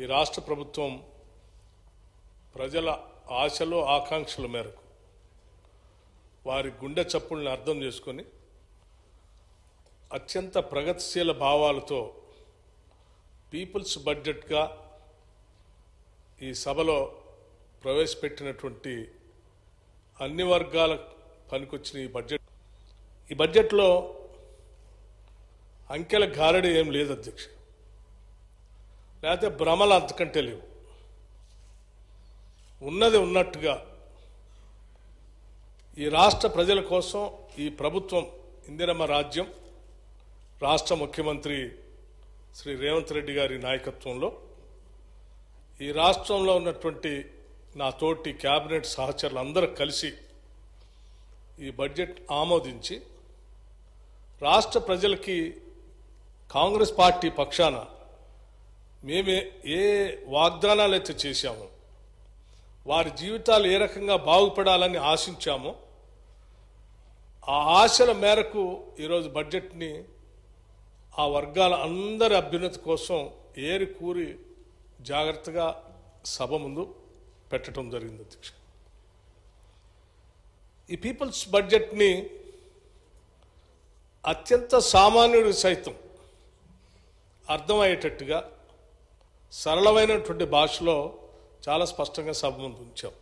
ఈ రాష్ట్ర ప్రభుత్వం ప్రజల ఆశలు ఆకాంక్షల మేరకు వారి గుండె చప్పుల్ని అర్థం చేసుకొని అత్యంత ప్రగతిశీల భావాలతో పీపుల్స్ బడ్జెట్గా ఈ సభలో ప్రవేశపెట్టినటువంటి అన్ని వర్గాల పనికొచ్చిన ఈ బడ్జెట్. ఈ బడ్జెట్లో అంకెల గారడి ఏం లేదు అధ్యక్ష. లేకపోతే భ్రమలు అంతకంటే లేవు. ఉన్నది ఉన్నట్టుగా. ఈ రాష్ట్ర ప్రజల కోసం ఈ ప్రభుత్వం ఇందిరమ్మ రాజ్యం రాష్ట్ర ముఖ్యమంత్రి శ్రీ రేవంత్ రెడ్డి గారి నాయకత్వంలో ఈ రాష్ట్రంలో ఉన్నటువంటి నా తోటి క్యాబినెట్ సహచరులు అందరూ కలిసి ఈ బడ్జెట్ ఆమోదించి రాష్ట్ర ప్రజలకి కాంగ్రెస్ పార్టీ పక్షాన మేమే ఏ వాగ్దానాలు అయితే చేశామో వారి జీవితాలు ఏ రకంగా బాగుపడాలని ఆశించామో ఆ ఆశల మేరకు ఈరోజు బడ్జెట్ని ఆ వర్గాల అందరి అభ్యున్నతి కోసం ఏరి కూరి జాగ్రత్తగా సభ ముందు పెట్టడం జరిగింది అధ్యక్ష. ఈ పీపుల్స్ బడ్జెట్ని అత్యంత సామాన్యుడు సైతం అర్థమయ్యేటట్టుగా సరళమైనటువంటి భాషలో చాలా స్పష్టంగా సభ ముందు ఉంచాం.